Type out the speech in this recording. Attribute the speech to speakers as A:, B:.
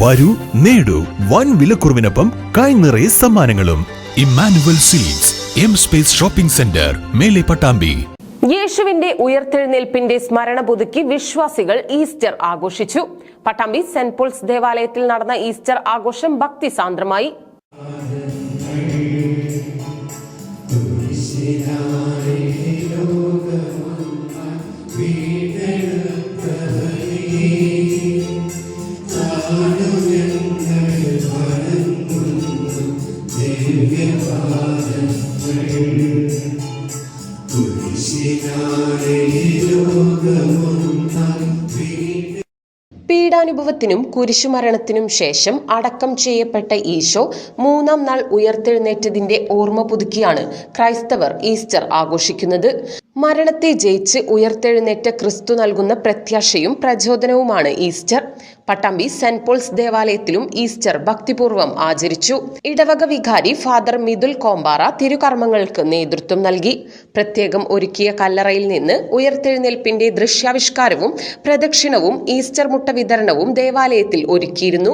A: വരൂ നേടൂ. വൻ വിലക്കുറവിനൊപ്പം കൈ നിറയെ സമ്മാനങ്ങളും. Emmanuel seeds M space shopping centre Mele Pattambi.
B: യേശുവിന്റെ ഉയർത്തെഴുന്നേൽപ്പിന്റെ സ്മരണ പുതുക്കി വിശ്വാസികൾ ഈസ്റ്റർ ആഘോഷിച്ചു. പട്ടാമ്പി സെന്റ് പോൾസ് ദേവാലയത്തിൽ നടന്ന ഈസ്റ്റർ ആഘോഷം ഭക്തിസാന്ദ്രമായി പീഡാനുഭവത്തിനും കുരിശുമരണത്തിനും ശേഷം അടക്കം ചെയ്യപ്പെട്ട ഈശോ മൂന്നാം നാൾ ഉയർത്തെഴുന്നേറ്റതിന്റെ ഓർമ്മ പുതുക്കിയാണ് ക്രൈസ്തവർ ഈസ്റ്റർ ആഘോഷിക്കുന്നത്. മരണത്തെ ജയിച്ച് ഉയർത്തെഴുന്നേറ്റ ക്രിസ്തു നൽകുന്ന പ്രത്യാശയും പ്രചോദനവുമാണ് ഈസ്റ്റർ. പട്ടാമ്പി സെന്റ് പോൾസ് ദേവാലയത്തിലും ഈസ്റ്റർ ഭക്തിപൂർവം ആചരിച്ചു. ഇടവക വികാരി ഫാദർ മിഥുൽ കോമ്പാറ തിരുകർമ്മങ്ങൾക്ക് നേതൃത്വം നൽകി. പ്രത്യേകം ഒരുക്കിയ കല്ലറയിൽ നിന്ന് ഉയർത്തെഴുന്നേൽപ്പിന്റെ ദൃശ്യാവിഷ്കാരവും പ്രദക്ഷിണവും ഈസ്റ്റർ മുട്ട വിതരണവും ദേവാലയത്തിൽ ഒരുക്കിയിരുന്നു.